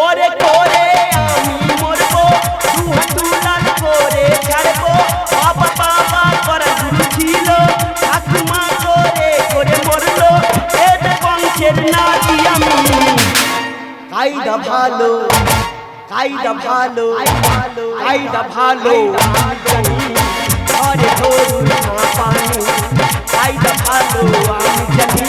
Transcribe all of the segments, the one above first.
করে করে আমি মরবো দু হাত লাল করে ছাড়বো। বাবা বাবা, করা শুরু ছিল, ঠাকুমা করে করে মরলো। এদের বংশের নাতি আমি। কায়দা ভালো কায়দা ভালো কায়দা ভালো। ঘরে ধরুন না পানি। আমি জানি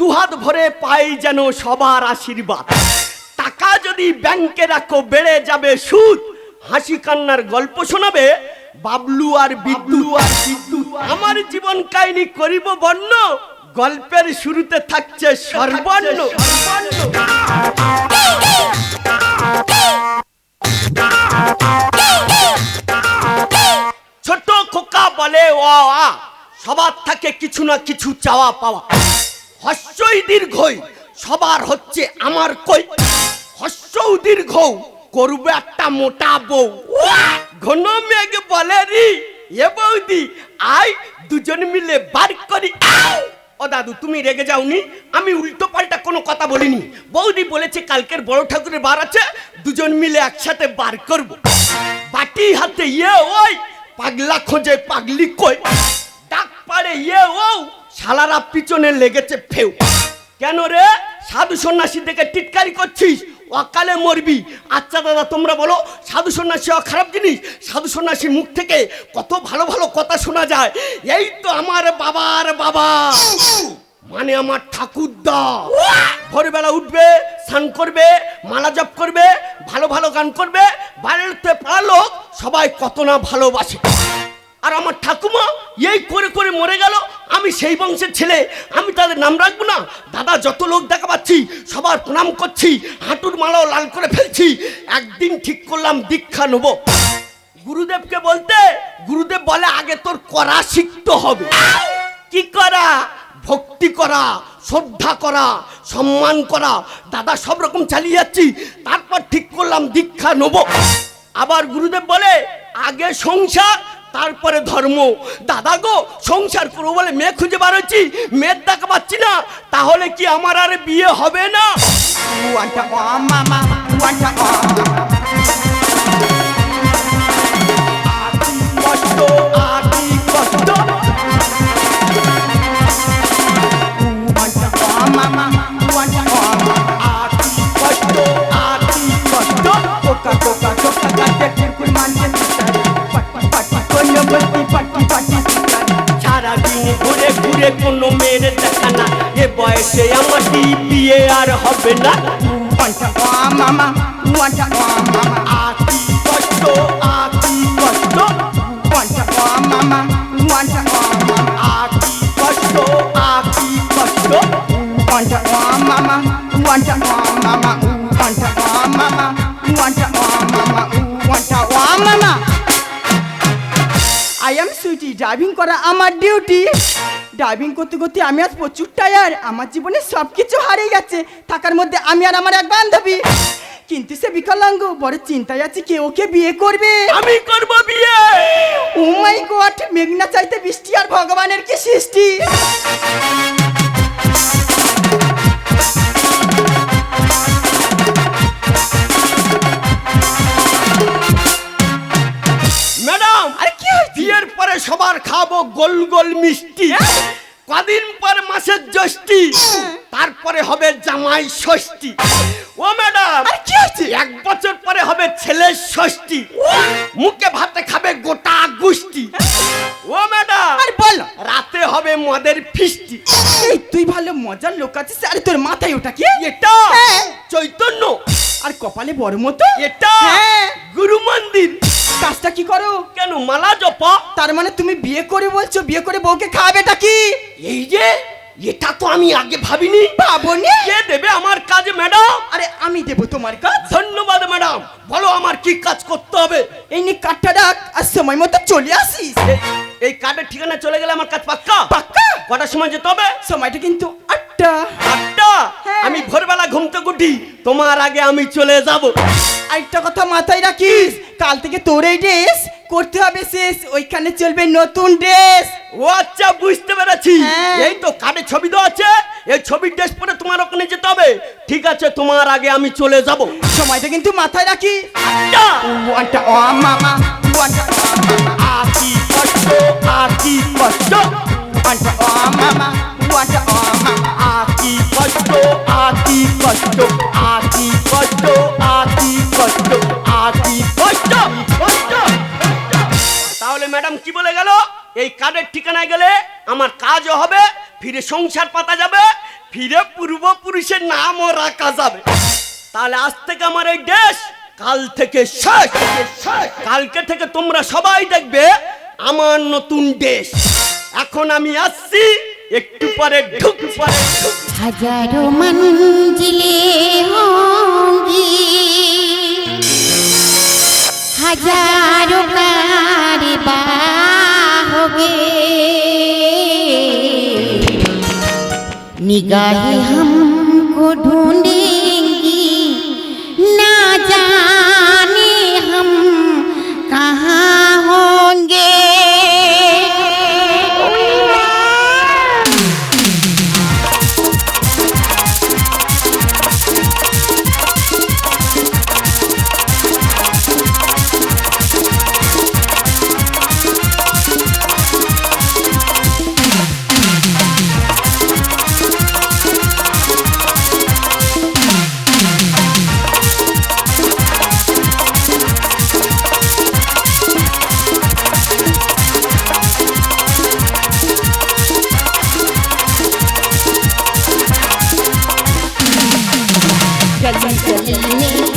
দুহাত ভরে পাই যেন সবার আশীর্বাদ। টাকা যদি ব্যাংকে রাখো বেড়ে যাবে সুদ। হাসি কান্নার গল্প শোনাবে বাবলু আর বিদ্যু আর বিদ্যুৎ। আমার জীবন কাহিনী করিব বর্ণ গল্পের শুরুতে থাকছে সর্বর্ণ ছোট খোকা বলে ও আ সবার থাকে কিছু না কিছু চাওয়া পাওয়া। হস্যই দীর্ঘই, সবার হচ্ছে আমার কই। হস্যও দীর্ঘ করবে একটা মোটা বউ। ঘন মেঘ বলে রি, এ বৌদি আই দুজন মিলে বার করি! ও দাদু, তুমি রেগে যাওনি? আমি উল্টো পাল্টা কোনো কথা বলিনি। বৌদি বলেছে কালকের বড় ঠাকুরের বার আছে, দুজন মিলে একসাথে বার করব। বাটি হাতে ইয়ে ওই, পাগলা খোঁজে পাগলি কই। ডাক পারে ইয়ে ও শালারা পিছনে লেগেছে ফেউ। কেন রে? সাধু সন্ন্যাসী দেখে টিটকারি করছিস? অকালে মরবি। আচ্ছা দাদা, তোমরা বলো, সাধু সন্ন্যাসী খারাপ জিনিস? সাধু সন্ন্যাসীর মুখ থেকে কত ভালো ভালো কথা শোনা যায়। এই তো আমার বাবার বাবা। মানে আমার ঠাকুরদা। ভোরবেলা উঠবে, স্নান করবে, মালা জপ করবে, ভালো ভালো গান করবে, বাড়িতে পাড়া লোক সবাই কত না ভালোবাসে। আর আমার ঠাকুমা এই করে করে মরে গেল আমি সেই বংশের ছেলে, আমি তাদের নাম রাখব না। দাদা যত লোক দেখা পাচ্ছি, সবার প্রণাম করছি, হাঁটুর মালাও লাল করে ফেলছি। একদিন ঠিক করলাম, দীক্ষা নেব। গুরুদেবকে বলতে, গুরুদেব বলে, আগে তোর করা শিখতে হবে। কি করা? ভক্তি করা, শ্রদ্ধা করা, সম্মান করা। দাদা সব রকম চালিয়ে যাচ্ছি। তারপর ঠিক করলাম, দীক্ষা নেব। আবার গুরুদেব বলে, আগে সংসার তারপরে ধর্ম। দাদা গো সংসার করব বলে মেয়ে খুঁজে বেরোচ্ছি হচ্ছি মেয়ের দেখা পাচ্ছি না। তাহলে কি আমার আর বিয়ে হবে না? মামা কোনো মেয়ের দেখা না। এ বয়সে আমার কি বিয়ে আর হবে না। মামা মামা। আটি কষ্ট আটি কষ্ট। মামা আটি কষ্ট আটি কষ্ট। মামা মামা। আই এম সুইটি ড্রাইভিং করা আমার ডিউটি ড্রাইভিং করতে করতে আমি আজ প্রচুর টায়ার আমার জীবনে সব কিছু হারিয়ে গেছে থাকার মধ্যে আমি আর আমার এক বান্ধবী। কিন্তু সে বিকলাঙ্গ বড় চিন্তায় আছে কে ওকে বিয়ে করবে? আমি করব বিয়ে। ও মাই গড মেঘনা চাইতে বৃষ্টি আর ভগবানের কি সৃষ্টি? সবার খাব গোল গোল মিষ্টি। কদিন পর মাসের জ্যৈষ্ঠী তারপরে হবে জামাই ষষ্ঠী। ও ম্যাডাম আরে কি হয়েছে? এক বছর পরে হবে ছেলের ষষ্ঠী। মুখে ভাতে খাবে গোটা গুষ্টি ও ম্যাডাম আরে বলো। রাতে হবে মদের ফিস্টি এই তুই ভালো মজার লোক আছিস আরে তোর মাথায় ওটা কি? এটা হ্যাঁ। চৈতন্য। আর কপালে বড় মতো? এটা হ্যাঁ। গুরু মন্দির। কাজটা কি করো? কেন মালা জপা? তার মানে তুমি বিয়ে করে বলছো বিয়ে করে বউকে খাওয়াবেটা কি? এই যে এটা তো আমি আগে ভাবিনি। ভাবনি? কে দেবে আমার কাজ ম্যাডাম? আরে আমি দেবো তোমার কাজ। ধন্যবাদ ম্যাডাম। বলো আমার কি কাজ করতে হবে? এই নে কাঠটা রাখ আর সময় মতো চলে আসিস। এই- এই কার্ডের ঠিকানা চলে গেলে আমার কাজ পাক্কা? পাক্কা? কটার সময় যেতে হবে? সময়টা কিন্তু আটটা। আটটা? হ্যাঁ। আমি ভোরবেলা ঘুমতে গুটি তোমার আগে আমি চলে যাব। আরেকটা কথা মাথায় রাখিস কাল থেকে তোর এই ড্রেস করতে হবে শেষ। ওইখানে চলবে নতুন ড্রেস ও আচ্ছা বুঝতে পেরেছি। হ্যাঁ। এই তো কার্ডে ছবি দেওয়া আছে। এই ছবির ড্রেস পরে তোমার ওখানে যেতে হবে। ঠিক আছে তোমার আগে আমি চলে যাব। সময়টা কিন্তু মাথায় রাখি। ওয়ানটা ও মামা ওয়ানটা আকি কষ্ট আকি কষ্ট। ওয়ানটা ও মামা ওয়ানটা ও মামা আকি কষ্ট আকি কষ্ট আকি এই কার্ডের ঠিকানায় গেলে আমার কাজও হবে, ফিরে সংসার পাতা যাবে, ফিরে পূর্বপুরুষের নামও রাখা যাবে। তাহলে আজ থেকে আমার এই দেশ, কাল থেকে শেষ। কালকে থেকে তোমরা সবাই দেখবে আমার নতুন দেশ। এখন আমি আসছি, একটু পরে ঢুক পরে হাজারো মঞ্জিলে হাজারো কারবার निगाहें हमको ढूंढेंगी dance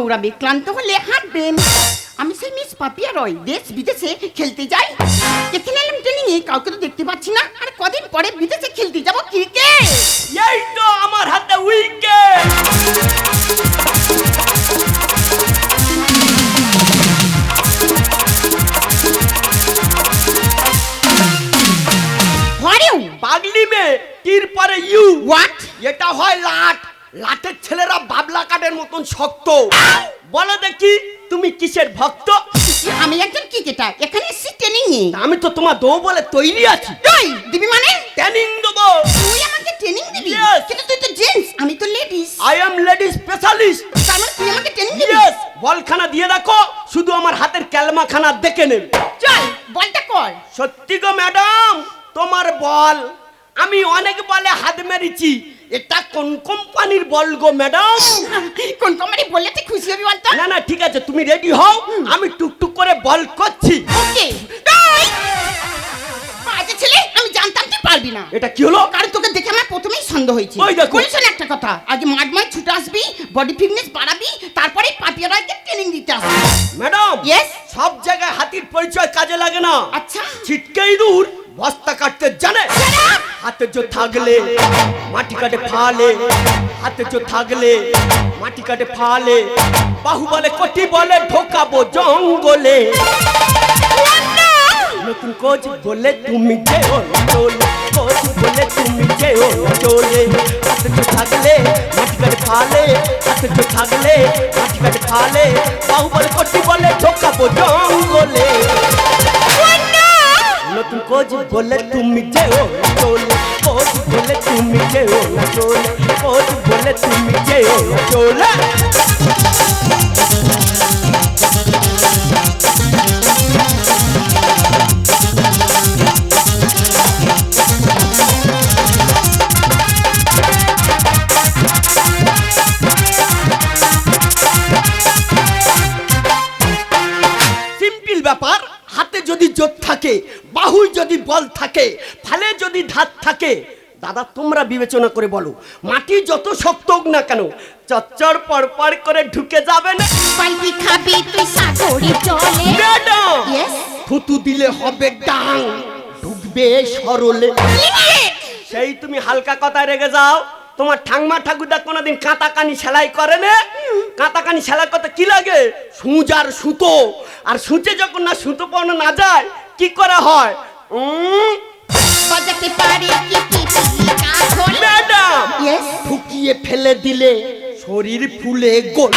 দৌড়াবে ক্লান্ত হলে হাঁটবেন। আমি সেই মিস পাপিয়া রয় দেশ বিদেশে খেলতে যাই। এখানে এলাম ট্রেনিং এ কাউকে তো দেখতে পাচ্ছি না। আর কদিন পরে বিদেশে খেলতে যাব ক্রিকেট এই তো আমার হাতে উইকেট পাগলি মে তীর পরে ইউ হোয়াট এটা হয় লাট। লাটের ছেলেরা বাবলা কাঠের মতন শক্ত। বলো দেখি তুমি কিসের ভক্ত? আমি একজন ক্রিকেটার এখানে এসেছি ট্রেনিং আমি তো তোমার দৌ বলে তৈরি আছি। তুই দিবি মানে? ট্রেনিং দেবো। তুই আমাকে ট্রেনিং দিবি. কিন্তু তুই তো জেন্টস আমি তো ladies I am ladies specialist তার মানে তুই আমাকে ট্রেনিং দিবি? ইয়েস বলখানা দিয়ে রাখো শুধু আমার হাতের ক্যালমাখানা দেখে নেবে। চল বলটা কর। সত্যি গো ম্যাডাম তোমার বল আমি অনেক বলে হাত মেরেছি। এটা কোন কোম্পানির বল গো ম্যাডাম? কোন কোম্পানি বললে তুই খুশি হবি বলতো? না না ঠিক আছে তুমি রেডি হও আমি টুকটুক করে বল করছি। ওকে। তাই বাজে ছেলে আমি জানতাম তুই পারবি না। এটা কি হলো? কারণ তোকে দেখে আমার প্রথমেই সন্দেহ হয়েছে। ওই দেখো। বলিস না একটা কথা আগে মাঠ মাঠ ছুটে আসবি বডি ফিটনেস বাড়াবি তারপরে পাপিয়া রায়কে ট্রেনিং দিতে আসবি। Madam Yes? সব জায়গায় হাতির পরিচয় কাজে লাগে না। আচ্ছা। ছিটকেই দূর বস্তা কাটতে জানে হাতে জো থাকলে মাটি কাটে ফালে হাতে জো থাকলে মাটি কাটে ফালে বাহু বলে কটি বলে ঢোকাবো জঙ্গলে নতুন কোচ বলে তুমি যেও চলে কোচ বলে তুমি যেও চলে হাতে জো থাকলে মাটি কাটে ফালে হাতে জো থাকলে মাটি কাটে ফালে বাহু বলে কটি বলে ঢোকাবো জঙ্গলে নতুন কোচ বলে তুমি যেও না চলে কোচ বলে তুমি যেও না চলে কোচ বলে তুমি যেও চলে থাকে ফালে যদি ধাত থাকে দাদা তোমরা বিবেচনা করে বলো মাটি যত শক্ত হোক না কেন চচ্চর পরপর করে ঢুকে যাবে না। পাল্টি খাবি তুই সাগরে চলে। ম্যাডাম? থুতু দিলে হবে ডাং ঢুকবে সরলে। সেই তুমি হালকা কথায় রেগে যাও তোমার ঠাংমা ঠাকুরদা কোনোদিন কাঁটা কানি সেলাই করে না। কাঁটা কানি সেলাই করতে কি লাগে? সূচ আর সুতো। আর সূচে যখন না সুতো পড়ানো না যায় কি করা হয়? বাজাতে পারি ম্যাডাম! ঠুকিয়ে ফেলে দিলে শরীর ফুলে গোল।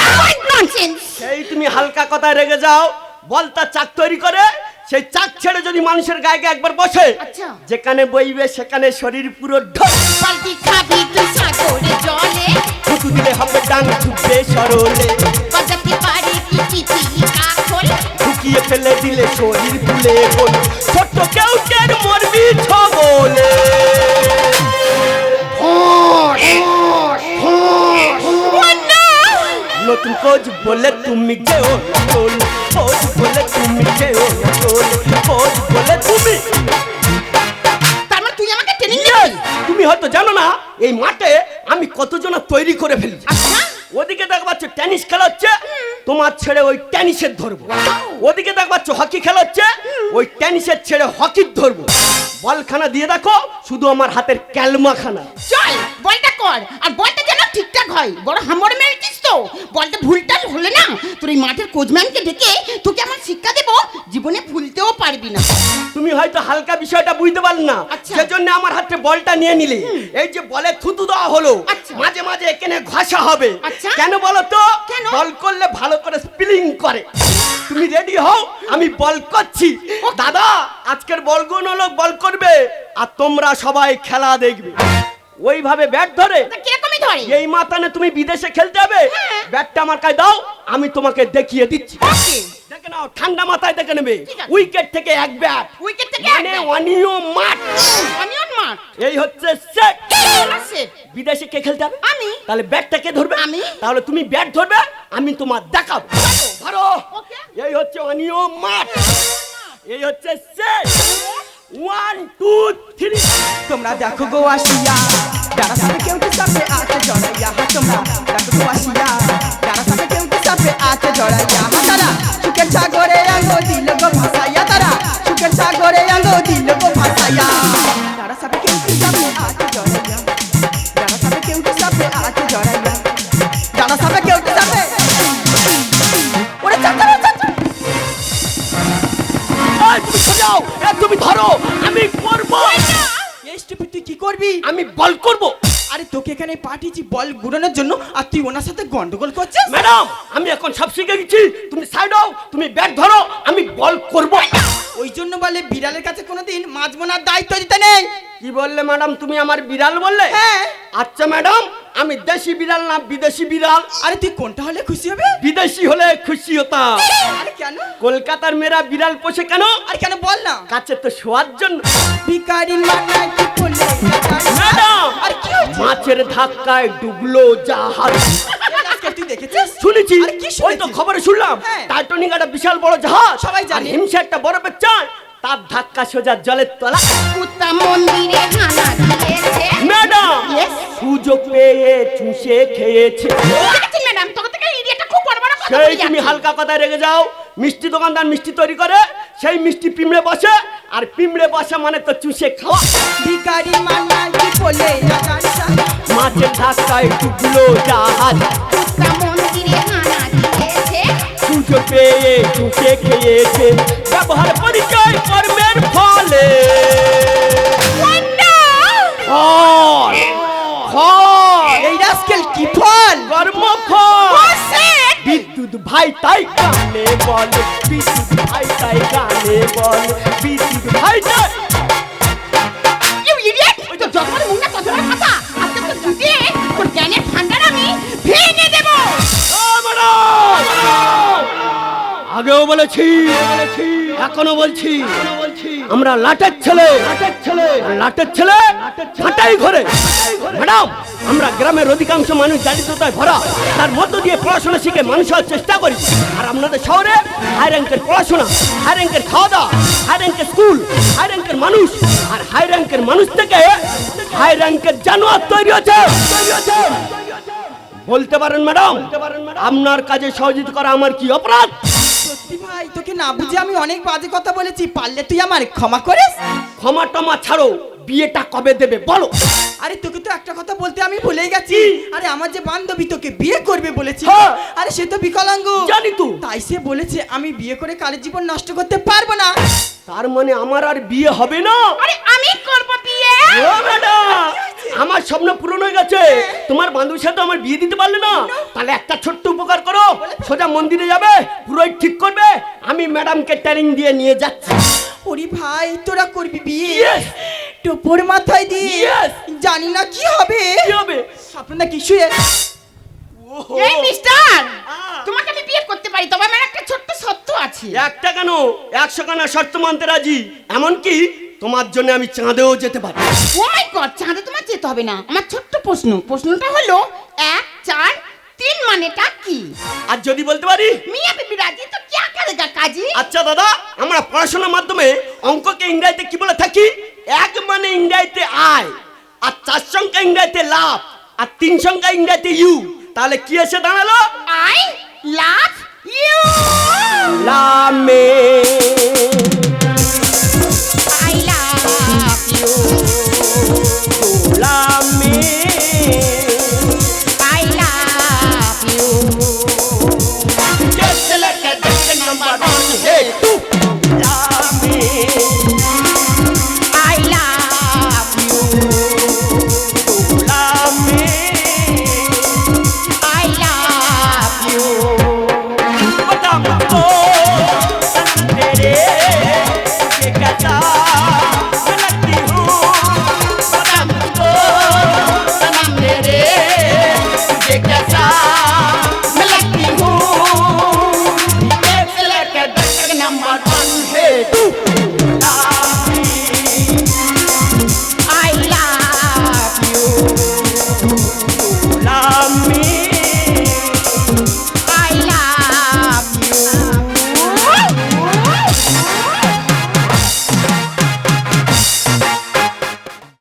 সেই তুমি হালকা কথায় রেগে যাও। বলতা চাক তৈরি করে। সেই চাক ছেড়ে যদি মানুষের গায়ে একবার বসে আচ্ছা। যেখানে বইবে সেখানে শরীর পুরো ঢল। খাবি তুই সাগরে জলে। দিলে হবে ডাং ঢুকবে সরলে। বাজাতে পারি ঢুকিয়ে ফেলে দিলে শরীর ফুলে ছোট্ট কেউ কেন মরবি ছবলে। নতুন কোচ বলে তুমি না চলে কোচ বলে তুমি যেও না চলে কোচ বলে তুমি মানে তুই আমাকে ট্রেনিং Yes! তুমি হয়তো জানো না এই মাঠে আমি কতজন তৈরি করে ফেলেছি। আচ্ছা। ওদিকে দেখ টেনিস খেলা হচ্ছে। তোমার ছেড়ে ওই টেনিসের ধরবো। ওদিকে দেখ পাচ্ছ হকি খেলা হচ্ছে, ওই টেনিসের ছেড়ে হকির ধরবো। বলখানা দিয়ে দেখো, শুধু আমার হাতের ক্যালমাখানা। চল, বলটা কর, আর বলটা হয় বড় হামড় মেরেছিস তো। ভুলটাল হলে না। তোর এই মাঠের কোচম্যানকে ডেকে তোকে আমার শিক্ষা দেব জীবনে ভুলতেও পারবি না। তুমি হয়তো হালকা বিষয়টা বুঝতে পারলে না। আচ্ছা। সেজন্য আমার হাতে বলটা নিয়ে নিলে। এই যে বলে থুতু দেওয়া হলো আচ্ছা। মাঝে মাঝে এখানে ঘষা হবে। আচ্ছা। কেন বলো তো? বল করলে ভালো করে স্পিলিং করে। তুমি রেডি হও? আমি বল করছি। দাদা আজকের বলগুলো লোক বল করবে আর তোমরা সবাই খেলা দেখবে। ওইভাবে ব্যাট ধরে তা কিরকমই ধরে এই মাতানে তুমি বিদেশে খেলতে হবে হ্যাঁ। ব্যাটটা আমার কাছে দাও আমি তোমাকে দেখিয়ে দিচ্ছি। দেখে নাও ঠান্ডা মাথায় দেখে নেবে। উইকেট থেকে এক ব্যাট। উইকেট থেকে মানে bat। অনিয় মাঠ। অনিয়ন মার এই হচ্ছে সেট বিদেশে কে খেলতে হবে আমি। তাহলে ব্যাটটা কে ধরবে? আমি। তাহলে তুমি ব্যাট ধরবে আমি তোমার দেখাবো। ধরো। এই হচ্ছে অনিয় মাঠ। এই হচ্ছে সেট ওয়ান টু থ্রি তোমরা দেখো গো আসিয়া, যারা সাথে কেউ কি সাথে আছে জড়াইয়া হা তোমরা দেখো গো আসিয়া, যারা সাথে কেউ কি সাথে আছে জড়াইয়া হা তারা সুখের সাগরে আঙ্গ দিল গো ভাসাইয়া, তারা সুখের সাগরে আঙ্গ দিল গো ভাসাইয়া। যারা সাথে কেউ এই স্টুপিড তুই কি করবি? আমি বল করব। আরে তোকে এখানে পাঠিয়েছি বল ঘুরানোর জন্য আর তুই ওনার সাথে গন্ডগোল করছিস? ম্যাডাম আমি এখন সব শিখে গেছি। তুমি সাইড হও তুমি ব্যাট ধরো আমি বল করব। ওই জন্য বলে বিড়ালের কাছে কোনোদিন মাছ দায়িত্ব দিতে নেই। কি বললে ম্যাডাম? তুমি আমার বিড়াল বললে? হ্যাঁ। আচ্ছা ম্যাডাম আমি দেশি বিড়াল না বিদেশি বিড়াল? আরে তুই কোনটা হলে খুশি হবে? বিদেশি হলে খুশি হতাম। আরে কেন? কলকাতার মেয়েরা বিড়াল পোষে কেন? আর কেন বল না। কাছে তো শোয়ার জন্য। মানা কি বলে ম্যাডাম! আরে কি মাছের ধাক্কায় ডুবলো জাহাজ। তুই দেখেছিস? শুনেছি। ওই তো? খবরে শুনলাম। হ্যাঁ। টাইটানিক একটা বিশাল বড় জাহাজ। সবাই জানে। হিমসে একটা বরফের চাঁদ তার ধাক্কা সোজা জলের তলা। কুত্তা মন্দিরে দিয়েছে ম্যাডাম? সুযোগ পেয়ে চুষে খেয়েছে। ম্যাডাম তোকে থেকে ইডিয়েটটা খুব বড় বড় কথা সেই তুমি হালকা কথায় রেগে যাও। মিষ্টি দোকানদার মিষ্টি তৈরি করে সেই মিষ্টি পিমড়ে বসে আর পিমড়ে বসে মানে তো চুষে খাওয়া। ভিকারি মানা কি বলে মাছের ধাক্কায় ডুবলো জাহাজ। কুত্তা মন্দিরে সুযোগ পেয়ে চুষে খেয়েছে? ব্যবহার পরিচয় কর্মের ফলে। ফল। ফল। এই রাস্কেল কি ফল? কর্ম ফল বিদ্যুৎ বিদ্যুৎ ভাই তাই গানে বলে বিদ্যুৎ ভাই তাই গানে বলে বিদ্যুৎ ভাই তাই আগেও বলেছি, এখনও বলছি, আমরা লাটের ছেলে লাটের ছেলে ফাটাই ঘরে। ম্যাডাম, আমরা গ্রামের অধিকাংশ মানুষ দারিদ্রতায় ভরা। তার মধ্য দিয়ে পড়াশোনা শিখে মানুষ হওয়ার চেষ্টা করি আর আপনাদের শহরে হাই র্যাঙ্কের পড়াশোনা হাই র্যাঙ্কের খাওয়া দাওয়া হাই র্যাঙ্কের স্কুল হাই র্যাঙ্কের মানুষ। আর হাই র্যাঙ্কের মানুষ থেকে হাই র্যাঙ্কের জানোয়ার তৈরি তৈরি হচ্ছে বলতে পারেন ম্যাডাম, আপনার কাজে সহযোগিতা করা আমার কি অপরাধ? সত্যি ভাই তোকে না বুঝে আমি অনেক বাজে কথা বলেছি পারলে তুই আমার ক্ষমা করিস? ক্ষমা টমা ছাড়ো বিয়েটা কবে দেবে বলো? আরে তোকে তো একটা কথা বলতে আমি ভুলেই গেছি। আরে আমার যে বান্ধবী তোকে বিয়ে করবে বলেছে। হ্যাঁ। আরে সে তো বিকলাঙ্গ। জানি তো। তাই সে বলেছে আমি বিয়ে করে কালের জীবন নষ্ট করতে পারব না। তার মানে আমার আর বিয়ে হবে না? আরে আমি করব বিয়ে? ও ম্যাডাম আমার স্বপ্ন পূরণ হয়ে গেছে। তোমার বান্ধবীর সাথে আমার বিয়ে দিতে পারলে না? তাহলে একটা ছোট্ট উপকার করো। সোজা মন্দিরে যাবে পুরোই ঠিক করবে। আমি ম্যাডামকে ট্রেনিং দিয়ে নিয়ে যাচ্ছি। ওরে ভাই তোরা করবি বিয়ে! টোপর মাথায় দিয়ে? জানি না কি হবে। কি হবে? স্বপ্ন না কি শুয়ে এই মিস্টার তোমাকে আমি বিয়ে করতে পারি তবে আমার একটা ছোট্ট সত্য আছে। একটা কেন? একশো কেন শর্ত মানতে রাজি। এমনকি তোমার জন্য আমি চাঁদেও যেতে পারি। ও গড চাঁদে তোমার যেতে হবে না। আমার ছোট্ট প্রশ্ন। প্রশ্নটা হলো এক চার তিন মানেটা কি? আর যদি বলতে পারি? মিয়া বিবি রাজি? তো কি করেগা কাজী? আচ্ছা দাদা আমরা পড়াশোনার মাধ্যমে অঙ্ককে ইংরেজিতে কি বলে থাকি? এক মানে ইংরেজিতে আয় আর চার সংখ্যা ইংরেজিতে লাভ আর তিন সংখ্যা ইংরেজিতে ইউ। তাহলে কি এসে দাঁড়াল? I love you. লামে